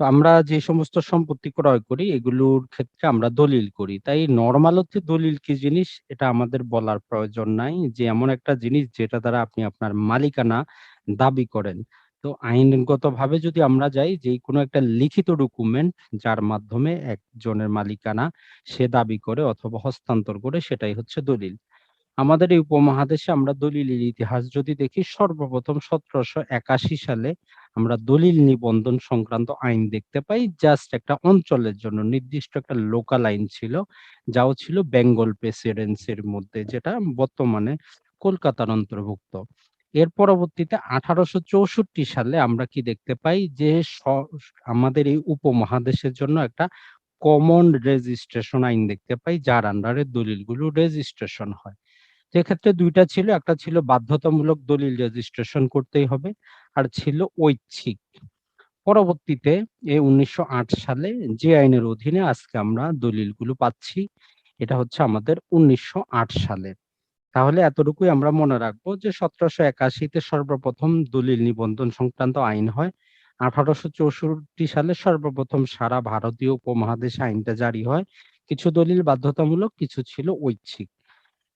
তো আমরা যে সমস্ত সম্পত্তি ক্রয় করি, এগুলোর ক্ষেত্রে আমরা দলিল করি। তাই নরমাল হচ্ছে দলিল কি জিনিস এটা আমাদের বলার প্রয়োজন নাই যে এমন একটা জিনিস যেটা দ্বারা আপনি আপনার মালিকানা দাবি করেন। তো আইনগতভাবে যদি আমরা যাই, যে কোনো একটা লিখিত ডকুমেন্ট যার মাধ্যমে একজনের মালিকানা সে দাবি করে অথবা হস্তান্তর করে, সেটাই হচ্ছে দলিল। আমাদের এই উপমহাদেশে আমরা দলিলের ইতিহাস যদি দেখি, সর্বপ্রথম ১৭৮১ সালে আমরা দলিল নিবন্ধন সংক্রান্ত আইন দেখতে পাই। জাস্ট একটা অঞ্চলের জন্য নির্দিষ্ট একটা লোকাল আইন ছিল। যাও ছিল বেঙ্গল প্রেসিডেন্সির মধ্যে, যেটা বর্তমানে কলকাতার অন্তর্ভুক্ত। এর পরবর্তীতে ১৮৬৪ সালে আমরা কি দেখতে পাই যে আমাদের এই উপমহাদেশের জন্য একটা কমন রেজিস্ট্রেশন আইন দেখতে পাই, যার আন্ডারে দলিলগুলো রেজিস্ট্রেশন হয়। এক্ষেত্রে ২ ছিল। একটা ছিল বাধ্যতামূলক দলিল রেজিস্ট্রেশন করতেই হবে। আর ছিল ঐচ্ছিক। পরবর্তীতে এ ১৯০৮ সালে যে আইনের অধীনে আজকে আমরা দলিলগুলো পাচ্ছি, এটা হচ্ছে আমাদের ১৯০৮ সালের। তাহলে এতটুকুই আমরা মনে রাখব যে সতেরোশো একাশিতে সর্বপ্রথম দলিল নিবন্ধন সংক্রান্ত আইন হয়। ১৮৬৪ সালে সর্বপ্রথম সারা ভারতীয় উপমহাদেশে আইনটা জারি হয়। কিছু দলিল বাধ্যতামূলক, কিছু ছিল ঐচ্ছিক।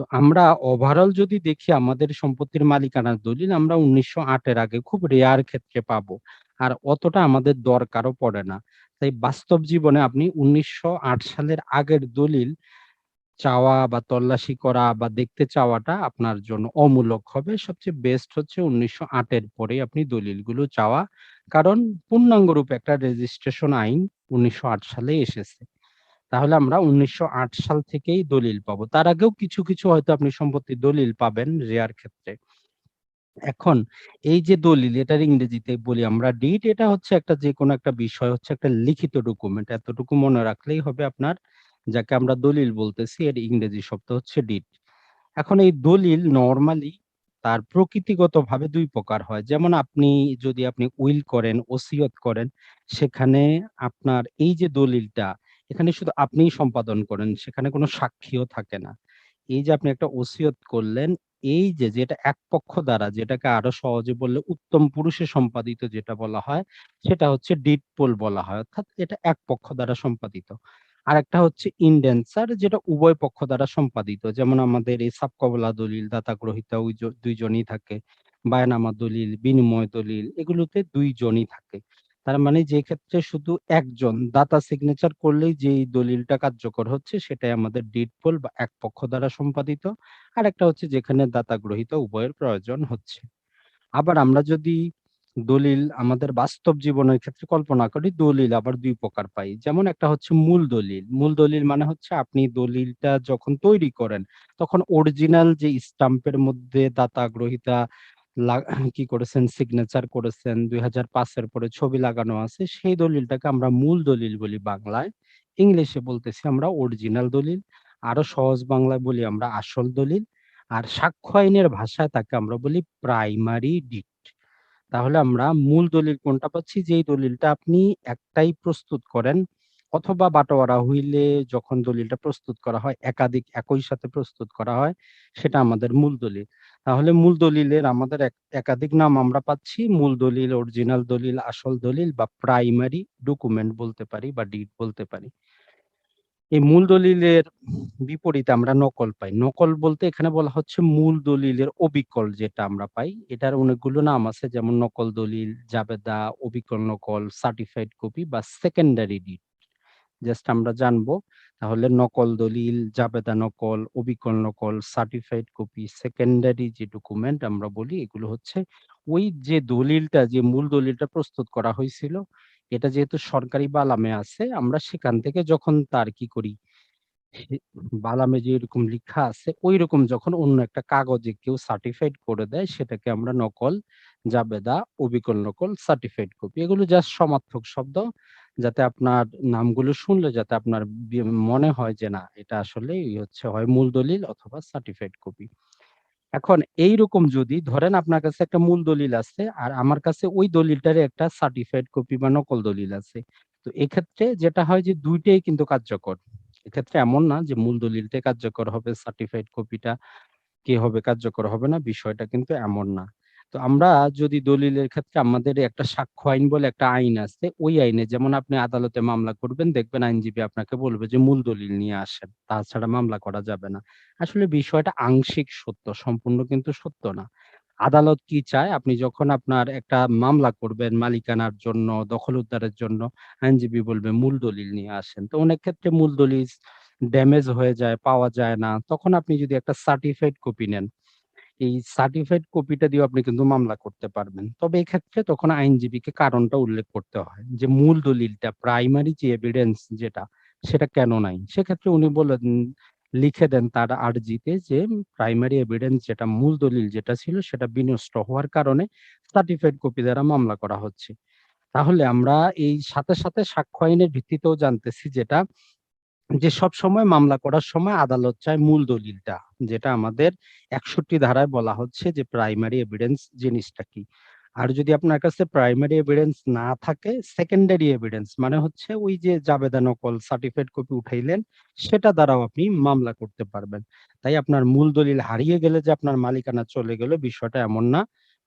তো আমরা ওভারঅল যদি দেখি আমাদের সম্পত্তির মালিকানার দলিল, আমরা উনিশশো আটের আগে খুব রেয়ার ক্ষেত্রে পাবো। আর অতটা আমাদের দরকারও পড়ে না। তাই বাস্তব জীবনে আপনি ১৯০৮ সালের আগের দলিল চাওয়া বা তল্লাশি করা বা দেখতে চাওয়াটা আপনার জন্য অমূলক হবে। সবচেয়ে বেস্ট হচ্ছে উনিশশো আটের পরে আপনি দলিলগুলো চাওয়া। কারণ পূর্ণাঙ্গ রূপে একটা রেজিস্ট্রেশন আইন ১৯০৮ সালে এসেছে। তাহলে আমরা ১৯০৮ সাল থেকেই দলিল পাবো। তার আগেও কিছু, কিছু হয়তো আপনি সম্পত্তি দলিল পাবেন রেয়ার ক্ষেত্রে। এখন এই যে দলিল এটার ইংরেজিতে বলি আমরা ডিট এটা হচ্ছে একটা যে কোনো একটা বিষয় হচ্ছে একটা লিখিত ডকুমেন্ট। এতটুকু মনে রাখলেই হবে আপনার যাকে আমরা দলিল বলতেছি এর ইংরেজি শব্দ হচ্ছে ডিট এখন এই দলিল নরমালি তার প্রকৃতিগতভাবে দুই প্রকার হয়। যেমন আপনি যদি আপনি উইল করেন, ওসিয়ত করেন সেখানে আপনার এই যে দলিলটা এখানে শুধু আপনিই সম্পাদন করেন। সেখানে কোনো সাক্ষীও থাকে না। এই যে আপনি একটা ওসিয়ত করলেন, এই যে যেটা এক পক্ষ দ্বারা যেটাকে আরও সহজে বললে উত্তম পুরুষে সম্পাদিত যেটা বলা হয়, সেটা হচ্ছে ডিড পোল বলা হয়। অর্থাৎ এটা এক পক্ষ দ্বারা সম্পাদিত। আরেকটা হচ্ছে ইনডেন্সার যেটা উভয় পক্ষ দ্বারা সম্পাদিত। যেমন আমাদের এই সাবকবলা দলিল, দাতা গ্রহীতা ২ থাকে। বায়নামা দলিল, বিনিময় দলিল এগুলোতে দুইজনই থাকে। তার মানে যে ক্ষেত্রে শুধু একজন দাতা সিগনেচার করলেই যেই দলিলটা কার্যকর হচ্ছে, সেটাই আমাদের ডিড পোল বা এক পক্ষ দ্বারা সম্পাদিত। আর একটা হচ্ছে যেখানে দাতা গ্রহীতা উভয়ের প্রয়োজন হচ্ছে। আবার আমরা যদি দলিল আমাদের বাস্তব জীবনের ক্ষেত্রে কল্পনা করি, দলিল আবার দুই প্রকার পাই। যেমন একটা হচ্ছে মূল দলিল। মূল দলিল মানে হচ্ছে আপনি দলিলটা যখন তৈরি করেন, তখন অরিজিনাল যে স্টাম্পের মধ্যে দাতা গ্রহীতা কি করেছেন সিগনেচার করেছেন ২০০৫ এর পরে ছবি লাগানো আছে, সেই দলিলটাকে আমরা মূল দলিল বলি বাংলায়। ইংলিশে বলতেছি আমরা অরিজিনাল দলিল। আরও সহজ বাংলায় বলি আমরা আসল দলিল। আর সাক্ষ্য আইনের ভাষায় তাকে আমরা বলি প্রাইমারি ডিট তাহলে আমরা মূল দলিল কোনটা পাচ্ছি যেই দলিলটা আপনি একটাই প্রস্তুত করেন, অথবা বাটোয়ারা হইলে যখন দলিলটা প্রস্তুত করা হয়, একাধিক একই সাথে প্রস্তুত করা হয়, সেটা আমাদের মূল দলিল। তাহলে মূল দলিলের আমাদের এক একাধিক নাম আমরা পাচ্ছি। মূল দলিল, অরিজিনাল দলিল, আসল দলিল বা প্রাইমারি ডকুমেন্ট বলতে পারি বা ডিড বলতে পারি। এই মূল দলিলের বিপরীতে আমরা নকল পাই। নকল বলতে এখানে বলা হচ্ছে মূল দলিলের অবিকল যেটা আমরা পাই। এটার অনেকগুলো নাম আছে যেমন নকল দলিল, জাবেদা, অবিকল নকল, সার্টিফাইড কপি বা সেকেন্ডারি ডিড। জাস্ট আমরা জানব। তাহলে নকল দলিল, জাবেদা নকল, অবিকল নকল, সার্টিফাইড কপি, সেকেন্ডারি যে ডকুমেন্ট আমরা বলি এগুলো হচ্ছে ওই যে দলিলটা যে মূল দলিলটা প্রস্তুত করা হয়েছিল এটা যেহেতু সরকারি বালামে আছে আমরা সেখান থেকে যখন তার কি করি বালামে যে এরকম লিখা আছে ঐরকম যখন অন্য একটা কাগজে কেউ সার্টিফাইড করে দেয় সেটাকে আমরা নকল, জাবেদা, অবিকল নকল, সার্টিফাইড কপি এগুলো জাস্ট সমার্থক শব্দ। যাতে আপনার নামগুলো শুনলে যাতে আপনার মনে হয় যে না এটা আসলেই হচ্ছে হয় মূল দলিল অথবা সার্টিফাইড কপি। এখন এইরকম যদি ধরেন আপনার কাছে একটা মূল দলিল আছে আর আমার কাছে ওই দলিলটারই একটা সার্টিফাইড কপি বা নকল দলিল আছে। তো এক্ষেত্রে যেটা হয় যে দুইটাই কিন্তু কার্যকর। এক্ষেত্রে এমন না যে মূল দলিলটাই কার্যকর হবে, সার্টিফাইড কপিটা কি হবে কার্যকর হবে না, বিষয়টা কিন্তু এমন না। তো আমরা যদি দলিলের ক্ষেত্রে আমাদের একটা সাক্ষ্য আইন বলে একটা আইন আছে। ওই আইনে যেমন আপনি আদালতে মামলা করবেন দেখবেন আইনজীবী আপনাকে বলবে যে মূল দলিল নিয়ে আসেন। তাছাড়া মামলা করা যাবে না। আসলে বিষয়টা আংশিক সত্য, সম্পূর্ণ কিন্তু সত্য না। আদালত কি চায়? আপনি যখন আপনার একটা মামলা করবেন মালিকানার জন্য, দখল উদ্ধারের জন্য, আইনজীবী বলবে মূল দলিল নিয়ে আসেন। তো অনেক ক্ষেত্রে মূল দলিল ড্যামেজ হয়ে যায়, পাওয়া যায় না। তখন আপনি যদি একটা সার্টিফাইড কপি নেন, এই সার্টিফাইড কপিটা দিয়েও আপনি কিন্তু মামলা করতে পারবেন। তবে এক্ষেত্রে তখন আইনজীবীকে কারণটা উল্লেখ করতে হয় যে মূল দলিলটা প্রাইমারি যে এভিডেন্স যেটা, সেটা কেন নাই? সেক্ষেত্রে উনি বললেন লিখে দেন তার আর্জিতে যে প্রাইমারি এভিডেন্স যেটা মূল দলিল যেটা ছিল সেটা বিনষ্ট হওয়ার কারণে সার্টিফাইড কপি দ্বারা মামলা করা হচ্ছে। তাহলে আমরা এই সাথে, সাথে সাক্ষ্য আইনের ভিত্তিতেও জানতেছি যেটা যে সবসময় মামলা করার সময় আদালত চায় মূল দলিলটা। যেটা আমাদের ৬১ ধারায় বলা হচ্ছে যে প্রাইমারি এভিডেন্স জিনিসটা কি? আর যদি আপনার কাছে প্রাইমারি এভিডেন্স না থাকে সেকেন্ডারি এভিডেন্স মানে হচ্ছে ওই যে জাবেদা নকল সার্টিফিকেট কপি উঠাইলেন, সেটা দ্বারাও আপনি মামলা করতে পারবেন। তাই আপনার মূল দলিল হারিয়ে গেলে যে আপনার মালিকানা চলে গেল, বিষয়টা এমন না।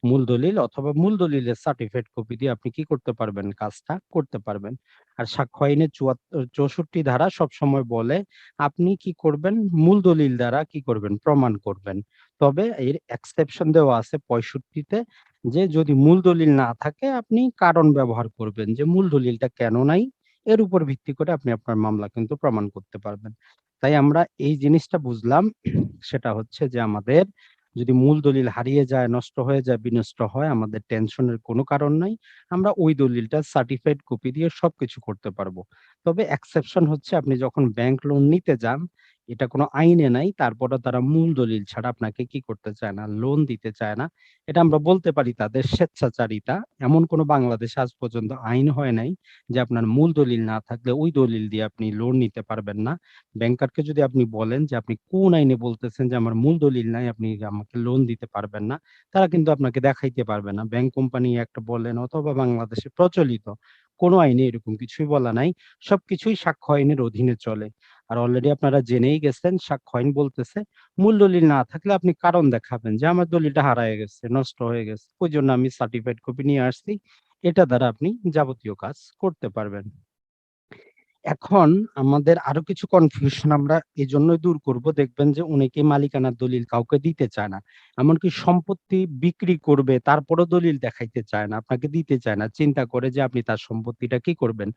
মূল দলিল অথবা মূল দলিলের সার্টিফিকেট কপি দিয়ে আপনি কি করতে পারবেন? কাজটা করতে পারবেন। আর সাক্ষ্য আইনের ৬৪ ধারা সবসময় বলে আপনি কি করবেন? মূল দলিল দ্বারা কি করবেন? প্রমাণ করবেন। তবে এর এক্সেপশন দেওয়া আছে পঁয়ষট্টিতে যে যদি মূল দলিল না থাকে, আপনি কারণ ব্যবহার করবেন যে মূল দলিলটা কেন নাই? এর উপর ভিত্তি করে আপনি আপনার মামলা কিন্তু প্রমাণ করতে পারবেন। তাই আমরা এই জিনিসটা বুঝলাম সেটা হচ্ছে যে আমাদের যদি মূল দলিল হারিয়ে যায়, নষ্ট হয়ে যায়, বিনষ্ট হয় আমাদের টেনশনের কোনো কারণ নাই। আমরা ওই দলিলটা সার্টিফাইড কপি দিয়ে সবকিছু করতে পারব। তবে এক্সেপশন হচ্ছে আপনি যখন ব্যাংক লোন নিতে যান, এটা কোনো আইনে নাই। তারপরেও তারা মূল দলিল ছাড়া আপনাকে কি করতে চায় না? লোন দিতে চায় না। এটা আমরা বলতে পারি তাদের স্বেচ্ছাচারিতা। এমন কোনো বাংলাদেশে আজ পর্যন্ত আইন হয় নাই যে আপনার মূল দলিল না থাকলে ওই দলিল দিয়ে আপনি লোন নিতে পারবেন না। ব্যাংকারকে যদি আপনি বলেন যে আপনি কোন আইনে বলতেছেন যে আমার মূল দলিল নাই, আপনি আমাকে লোন দিতে পারবেন না। তারা কিন্তু আপনাকে দেখাইতে পারবে না। ব্যাংক কোম্পানি একটা বলেন অথবা বাংলাদেশে প্রচলিত কোনো আইনে এরকম কিছুই বলা নাই। সবকিছুই সাক্ষ্য আইনের অধীনে চলে। আর অলরেডি আপনারা জেনেই গেছেন সাক্ষ্য আইন বলতেছে মূল দলিল না থাকলে আপনি কারণ দেখাবেন যে আমার দলিলটা হারায় গেছে, নষ্ট হয়ে গেছে। ওই জন্য আমি সার্টিফাইড কপি নিয়ে আসছি। এটা দ্বারা আপনি যাবতীয় কাজ করতে পারবেন। এখন আমাদের আরও কিছু কনফিউশন আমরা এজন্যই দূর করব। দেখবেন যে অনেকে মালিকানার দলিল কাউকে দিতে চায় না। এমনকি সম্পত্তি বিক্রি করবে তারপরেও দলিল দেখাইতে চায় না, আপনাকে দিতে চায় না। চিন্তা করে যে আপনি তার সম্পত্তিটা কি করবেন?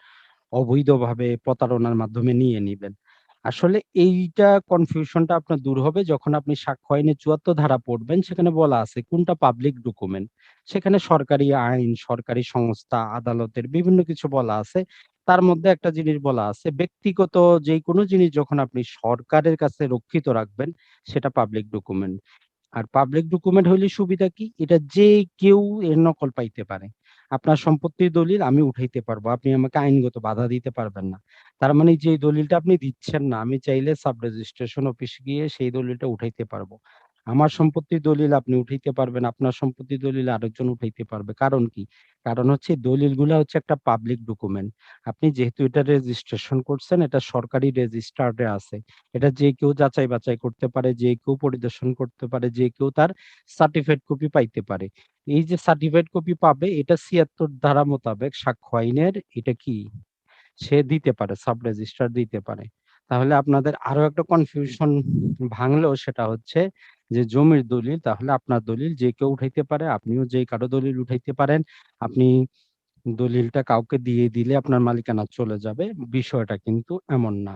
অবৈধভাবে প্রতারণার মাধ্যমে নিয়ে নিবেন। আসলে এইটা কনফিউশনটা আপনার দূর হবে যখন আপনি সাক্ষ্য আইনের ৭৪ ধারা পড়বেন সেখানে বলা আছে কোনটা পাবলিক ডকুমেন্ট। সেখানে সরকারি আইন, সরকারি সংস্থা, আদালতের বিভিন্ন কিছু বলা আছে। তার মধ্যে একটা জিনিস বলা আছে ব্যক্তিগত যেকোনো জিনিস যখন আপনি সরকারের কাছে রক্ষিত রাখবেন সেটা পাবলিক ডকুমেন্ট। আর পাবলিক ডকুমেন্ট হইলে সুবিধা কি? এটা যে কেউ এর নকল পাইতে পারে। আপনার সম্পত্তির দলিল আমি উঠাইতে পারব। আপনি আমাকে আইনগত বাধা দিতে পারবেন না। তার মানে যে দলিলটা আপনি দিচ্ছেন না, আমি চাইলে সাব রেজিস্ট্রেশন অফিসে গিয়ে সেই দলিলটা উঠাইতে পারব। আমার সম্পত্তির দলিল আপনি উঠাইতে পারবেন, আপনার সম্পত্তির দলিল আরেকজন উঠাইতে পারবে। কারণ কি? কারণ হচ্ছে দলিলগুলা হচ্ছে একটা পাবলিক ডকুমেন্ট। আপনি যেহেতু এটা রেজিস্ট্রেশন করছেন এটা সরকারি রেজিস্টার্ড আছে। এটা যে কেউ যাচাই বাছাই করতে পারে, যে কেউ পরিদর্শন করতে পারে, যে কেউ তার সার্টিফাইড কপি পাইতে পারে। এই যে সার্টিফাইড কপি পাবে এটা ৭৬ ধারা মোতাবেক সাক্ষ্য আইনের এটা কি? সে দিতে পারে, সাব রেজিস্ট্রার দিতে পারে। তাহলে আপনাদের আরও একটা কনফিউশন ভাঙলেও সেটা হচ্ছে যে জমির দলিল তাহলে আপনার দলিল যে কেউ উঠাইতে পারে, আপনিও যে কারও দলিল উঠাইতে পারেন। আপনি দলিলটা কাউকে দিয়ে দিলে আপনার মালিকানা চলে যাবে। বিষয়টা কিন্তু এমন না।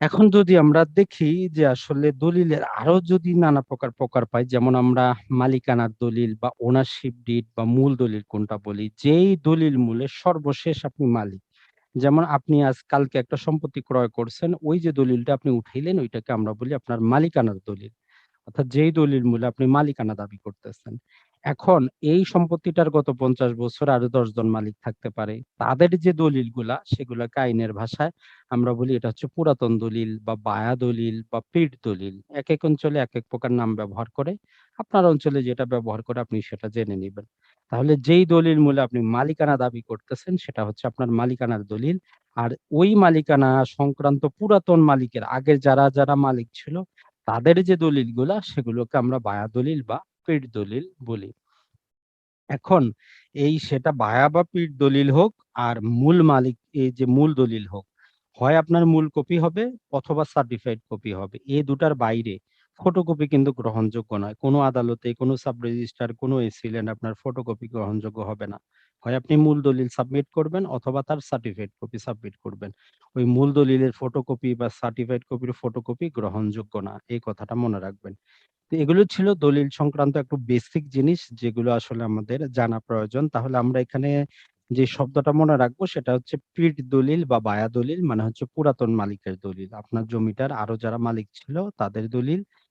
এখন যদি আমরা দেখি যে আসলে দলিলের আরও যদি নানা প্রকার প্রকার পাই যেমন আমরা মালিকানার দলিল বা ওনারশিপ ডিড বা মূল দলিল কোনটা বলি, যেই দলিল মূলে সর্বশেষ আপনি মালিক। যেমন আপনি আজ কালকে একটা সম্পত্তি ক্রয় করছেন, ওই যে দলিলটা আপনি উঠাইলেন ওইটাকে আমরা বলি আপনার মালিকানার দলিল। অর্থাৎ যেই দলিল মূলে আপনি মালিকানা দাবি করতেছেন। এখন এই সম্পত্তিটার গত ৫০ বছর আরও ১০ জন মালিক থাকতে পারে। তাদের যে দলিলগুলা সেগুলাকে আইনের ভাষায় আমরা বলি এটা হচ্ছে পুরাতন দলিল বা বায়া দলিল বা পিট দলিল। এক এক অঞ্চলে এক এক প্রকার নাম ব্যবহার করে। আপনার অঞ্চলে যেটা ব্যবহার করে আপনি সেটা জেনে নিবেন। তাহলে যেই দলিল মূলে আপনি মালিকানা দাবি করতেছেন সেটা হচ্ছে আপনার মালিকানার দলিল। আর ওই মালিকানা সংক্রান্ত পুরাতন মালিকের আগের যারা, যারা মালিক ছিল তাদের যে দলিলগুলা সেগুলোকে আমরা বায়া দলিল বা পীঠ দলিল বলি। এখন এই সেটা বায়া বা পীঠ দলিল হোক আর মূল মালিক এই যে মূল দলিল হোক, হয় আপনার মূল কপি হবে অথবা সার্টিফাইড কপি হবে। এ দুটার বাইরে ফটোকপি কিন্তু গ্রহণযোগ্য নয়। কোনো আদালতে, কোনো সাব রেজিস্ট্রার, কোনো এসিল্যান্ড আপনার ফটোকপি গ্রহণযোগ্য হবে না। হয় আপনি মূল দলিল সাবমিট করবেন অথবা তার সার্টিফাইড কপি সাবমিট করবেন। ওই মূল দলিলের ফটোকপি বা সার্টিফাইড কপির ফটোকপি গ্রহণযোগ্য না। এই কথাটা মনে রাখবেন। তো এগুলো ছিল দলিল সংক্রান্ত একটু বেসিক জিনিস যেগুলো আসলে আমাদের জানা প্রয়োজন। তাহলে আমরা এখানে যে শব্দটা মনে রাখব সেটা হচ্ছে পীঠ দলিল বা বায়া দলিল মানে হচ্ছে পুরাতন মালিকের দলিল। আপনার জমিটার আরও যারা মালিক ছিল তাদের দলিল